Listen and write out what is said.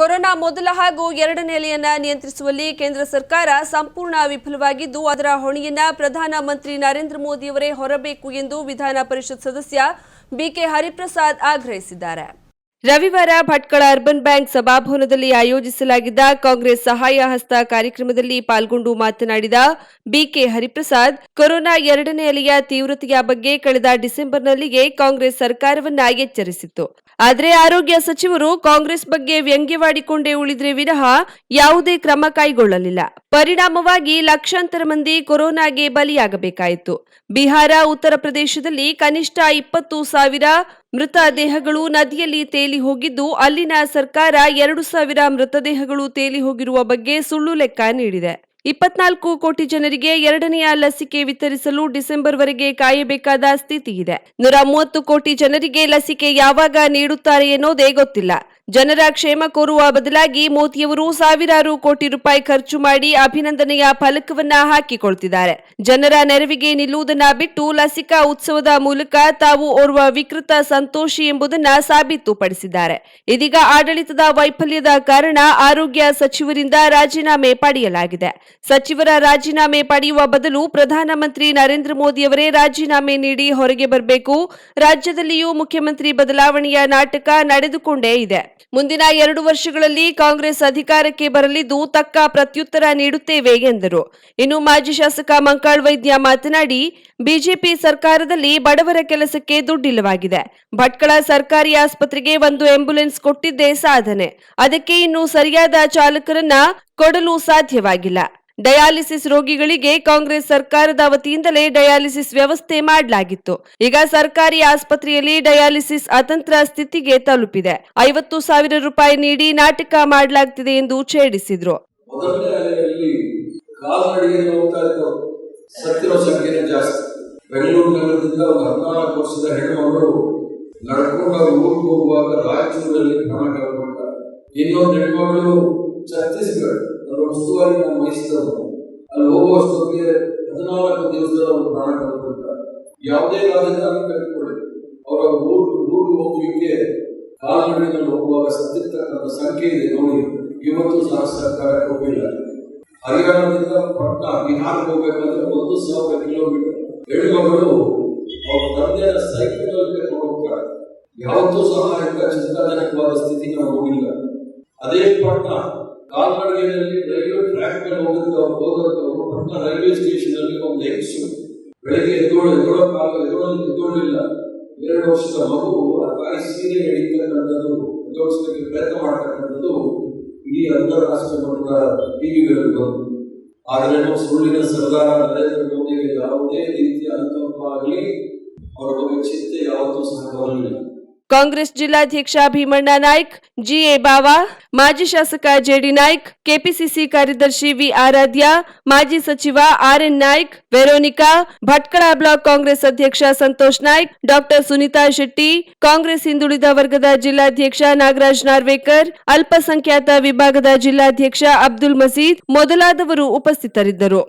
Corona ಮೊದಲ ಹಾಗೂ ಎರಡನೇ ಅಲೆಯನ್ನ ನಿಯಂತ್ರಿಸುವಲ್ಲಿ ಕೇಂದ್ರ ಸರ್ಕಾರ ಸಂಪೂರ್ಣ ವಿಫಲವಾಗಿದ್ದು, ಅದರ ಹೊಣೆಯನ್ನ ಪ್ರಧಾನಮಂತ್ರಿ ನರೇಂದ್ರ ಮೋದಿಯವರೇ ಹೊರಬೇಕು ಎಂದು ವಿಧಾನ ಪರಿಷತ್ ಸದಸ್ಯ ಬಿಕೆ ಹರಿಪ್ರಸಾದ್ ಆಗ್ರಹಿಸಿದ್ದಾರೆ. ರವಿವಾರ ಭಟ್ಕಳ ಅರ್ಬನ್ ಬ್ಯಾಂಕ್ ಸಭಾಭವನದಲ್ಲಿ ಆಯೋಜಿಸಲಾಗಿದ್ದ ಕಾಂಗ್ರೆಸ್ ಸಹಾಯ ಹಸ್ತ ಕಾರ್ಯಕ್ರಮದಲ್ಲಿ ಪಾಲ್ಗೊಂಡು ಮಾತನಾಡಿದ ಬಿಕೆ ಹರಿಪ್ರಸಾದ್, ಕೊರೋನಾ ಎರಡನೇ ಅಲೆಯ ತೀವ್ರತೆಯ ಬಗ್ಗೆ ಕಳೆದ ಡಿಸೆಂಬರ್ನಲ್ಲಿಯೇ ಕಾಂಗ್ರೆಸ್ ಸರ್ಕಾರವನ್ನ ಎಚ್ಚರಿಸಿತ್ತು. ಆದರೆ ಆರೋಗ್ಯ ಸಚಿವರು ಕಾಂಗ್ರೆಸ್ ಬಗ್ಗೆ ವ್ಯಂಗ್ಯವಾಡಿಕೊಂಡೇ ಉಳಿದ್ರೆ ವಿನಃ ಯಾವುದೇ ಕ್ರಮ ಕೈಗೊಳ್ಳಲಿಲ್ಲ. ಪರಿಣಾಮವಾಗಿ ಲಕ್ಷಾಂತರ ಮಂದಿ ಕೊರೋನಾಗೆ ಬಲಿಯಾಗಬೇಕಾಯಿತು. ಬಿಹಾರ, ಉತ್ತರ ಪ್ರದೇಶದಲ್ಲಿ ಕನಿಷ್ಠ ಇಪ್ಪತ್ತು ಸಾವಿರ ಮೃತ ದೇಹಗಳು ನದಿಯಲ್ಲಿ ತೇಲಿ ಹೋಗಿದ್ದು, ಅಲ್ಲಿನ ಸರ್ಕಾರ ಎರಡು ಸಾವಿರ ಮೃತದೇಹಗಳು ತೇಲಿ ಹೋಗಿರುವ ಬಗ್ಗೆ ಸುಳ್ಳು ಲೆಕ್ಕ ನೀಡಿದೆ. ಇಪ್ಪತ್ನಾಲ್ಕು ಕೋಟಿ ಜನರಿಗೆ ಎರಡನೆಯ ಲಸಿಕೆ ವಿತರಿಸಲು ಡಿಸೆಂಬರ್ ವರೆಗೆ ಕಾಯಬೇಕಾದ ಸ್ಥಿತಿ ಇದೆ. ನೂರ ಮೂವತ್ತು ಕೋಟಿ ಜನರಿಗೆ ಲಸಿಕೆ ಯಾವಾಗ ನೀಡುತ್ತಾರೆ ಎನ್ನುವುದೇ ಗೊತ್ತಿಲ್ಲ. ಜನರ ಕ್ಷೇಮ ಕೋರುವ ಬದಲಾಗಿ ಮೋದಿಯವರು ಸಾವಿರಾರು ಕೋಟಿ ರೂಪಾಯಿ ಖರ್ಚು ಮಾಡಿ ಅಭಿನಂದನೆಯ ಫಲಕವನ್ನ ಹಾಕಿಕೊಳ್ತಿದ್ದಾರೆ. ಜನರ ನೆರವಿಗೆ ನಿಲ್ಲುವುದನ್ನ ಬಿಟ್ಟು ಲಸಿಕಾ ಉತ್ಸವದ ಮೂಲಕ ತಾವು ಓರ್ವ ವಿಕೃತ ಸಂತೋಷಿ ಎಂಬುದನ್ನ ಸಾಬೀತುಪಡಿಸಿದ್ದಾರೆ. ಇದೀಗ ಆಡಳಿತದ ವೈಫಲ್ಯದ ಕಾರಣ ಆರೋಗ್ಯ ಸಚಿವರಿಂದ ರಾಜೀನಾಮೆ ಪಡೆಯಲಾಗಿದೆ. ಸಚಿವರ ರಾಜೀನಾಮೆ ಪಡೆಯುವ ಬದಲು ಪ್ರಧಾನಮಂತ್ರಿ ನರೇಂದ್ರ ಮೋದಿಯವರೇ ರಾಜೀನಾಮೆ ನೀಡಿ ಹೊರಗೆ ಬರಬೇಕು. ರಾಜ್ಯದಲ್ಲಿಯೂ ಮುಖ್ಯಮಂತ್ರಿ ಬದಲಾವಣೆಯ ನಾಟಕ ನಡೆದುಕೊಂಡೇ ಇದೆ. ಮುಂದಿನ ಎರಡು ವರ್ಷಗಳಲ್ಲಿ ಕಾಂಗ್ರೆಸ್ ಅಧಿಕಾರಕ್ಕೆ ಬರಲಿದ್ದು ತಕ್ಕ ಪ್ರತ್ಯುತ್ತರ ನೀಡುತ್ತೇವೆ ಎಂದರು. ಇನ್ನು ಮಾಜಿ ಶಾಸಕ ಮಂಕಾಳ್ ವೈದ್ಯ ಮಾತನಾಡಿ, ಬಿಜೆಪಿ ಸರ್ಕಾರದಲ್ಲಿ ಬಡವರ ಕೆಲಸಕ್ಕೆ ದುಡ್ಡಿಲ್ಲವಾಗಿದೆ. ಭಟ್ಕಳ ಸರ್ಕಾರಿ ಆಸ್ಪತ್ರೆಗೆ ಒಂದು ಆಂಬ್ಯುಲೆನ್ಸ್ ಕೊಟ್ಟಿದ್ದೇ ಸಾಧನೆ. ಅದಕ್ಕೆ ಇನ್ನು ಸರಿಯಾದ ಚಾಲಕರನ್ನ ಕೊಡಲು ಸಾಧ್ಯವಾಗಿಲ್ಲ. ಡಯಾಲಿಸಿಸ್ ರೋಗಿಗಳಿಗೆ ಕಾಂಗ್ರೆಸ್ ಸರ್ಕಾರದ ವತಿಯಿಂದಲೇ ಡಯಾಲಿಸಿಸ್ ವ್ಯವಸ್ಥೆ ಮಾಡಲಾಗಿತ್ತು. ಈಗ ಸರ್ಕಾರಿ ಆಸ್ಪತ್ರೆಯಲ್ಲಿ ಡಯಾಲಿಸಿಸ್ ಅತಂತ್ರ ಸ್ಥಿತಿಗೆ ತಲುಪಿದೆ. ಐವತ್ತು ಸಾವಿರ ರೂಪಾಯಿ ನೀಡಿ ನಾಟಕ ಮಾಡಲಾಗ್ತಿದೆ ಎಂದು ಛೇಡಿಸಿದ್ರು. ಇನ್ನೊಂದು ಹೆಣ್ಮಗಳು ಛತ್ತೀಸ್ಗಢ. ಉಸ್ತುವಾರಿ ವಹಿಸಿದವರು. ಅಲ್ಲಿ ಹೋಗುವಷ್ಟೊತ್ತಿಗೆ ಹದಿನಾಲ್ಕು ದಿವಸದಲ್ಲಿ ಅವರು ಪ್ರಾಣ ಕಳ್ಕೊಂಡ ಯಾವುದೇ ರಾಜಧಾನಿ ಕಳೆದುಕೊಳ್ಳಿ ಅವರ ಊರು ಊರು ಹೋಗ್ಲಿಕ್ಕೆ ಕಾಲ್ನಡಿಗೆಯಲ್ಲಿ ಹೋಗುವಾಗ ಸತ್ತಿರ್ತಕ್ಕಂಥ ಸಂಖ್ಯೆ ಇದೆ ನೋಡಿ. ಇವತ್ತು ಸಹ ಸರ್ಕಾರ ಹೋಗಿಲ್ಲ. ಹರಿಯಾಣದಿಂದ ಪಟ್ನಾ ಬಿಹಾರ್ಗೆ ಹೋಗ್ಬೇಕಂದ್ರೆ ಒಂದು ಸಾವಿರ ಕಿಲೋಮೀಟರ್. ಹೆಣ್ಣುಮಗಳು ಅವ್ರ ತಂದೆಯ ಸೈಕಲ್ ಹೋಗ್ತಾರೆ. ಯಾವತ್ತೂ ಸಹ ಚಿಂತಾಜನಕವಾದ ಸ್ಥಿತಿ ನಾವು ಹೋಗಿಲ್ಲ. ಅದೇ ಪಟ್ನಾ. ಕಾಲ್ನಡಿಗೆಯಲ್ಲಿ ರೈಲ್ವೆ ಟ್ರ್ಯಾಕ್ ಮೇಲೆ ಹೋಗಿದ್ದು ಅವ್ರು ಹೋದಂತವ್ರು ರೈಲ್ವೆ ಸ್ಟೇಷನ್ ಅಲ್ಲಿ ಒಂದು ಹೆಂಗಸು ಬೆಳಗ್ಗೆ ಎದ್ದೋಳು, ಎದ್ದೋಳ ಕಾಲ ಎದ್ದೋಳಲ್ಲಿ ಎದ್ದೋಳಿಲ್ಲ. ಎರಡು ವರ್ಷದ ಮಗು ಆ ತಾಯಿ ಸೀರೆ ಹಿಡಿತಕ್ಕಂಥದ್ದು ಎದ್ದೋಳಿಸಲಿಕ್ಕೆ ಪ್ರಯತ್ನ ಮಾಡ್ತಕ್ಕಂಥದ್ದು ಇಡೀ ಅಂತಾರಾಷ್ಟ್ರೀಯ ಮಟ್ಟದ ಟಿವಿಗಳಲ್ಲಿ ಬಂತು. ಆದರೆ ನಮ್ಮ ಸುಳ್ಳಿನ ಸರ್ದಾರ ನರೇಂದ್ರ ಮೋದಿಗೆ ಯಾವುದೇ ರೀತಿಯ ಅನುಕಂಪ ಆಗಲಿ, ಅವರ ಬಗ್ಗೆ ಚಿಂತೆ ಯಾವತ್ತೂ ಸಹ ಬರಲಿಲ್ಲ. ಕಾಂಗ್ರೆಸ್ ಜಿಲ್ಲಾಧ್ಯಕ್ಷ ಭೀಮಣ್ಣ ನಾಯ್ಕ್, ಜಿಎ ಬಾವಾ, ಮಾಜಿ ಶಾಸಕ ಜೆಡಿ ನಾಯ್ಕ್, ಕೆಪಿಸಿಸಿ ಕಾರ್ಯದರ್ಶಿ ವಿ ಆರಾಧ್ಯ, ಮಾಜಿ ಸಚಿವ RN Naik, Veronica, Bhatkal block Congress ಅಧ್ಯಕ್ಷ ಸಂತೋಷ್ ನಾಯ್ಕ್, ಡಾಕ್ಟರ್ ಸುನೀತಾ ಶೆಟ್ಟಿ, ಕಾಂಗ್ರೆಸ್ ಹಿಂದುಳಿದ ವರ್ಗದ ಜಿಲ್ಲಾಧ್ಯಕ್ಷ ನಾಗರಾಜ್ ನಾರ್ವೇಕರ್, ಅಲ್ಪಸಂಖ್ಯಾತ ವಿಭಾಗದ ಜಿಲ್ಲಾಧ್ಯಕ್ಷ ಅಬ್ದುಲ್ ಮಸೀದ್ ಮೊದಲಾದವರು ಉಪಸ್ಥಿತರಿದ್ದರು.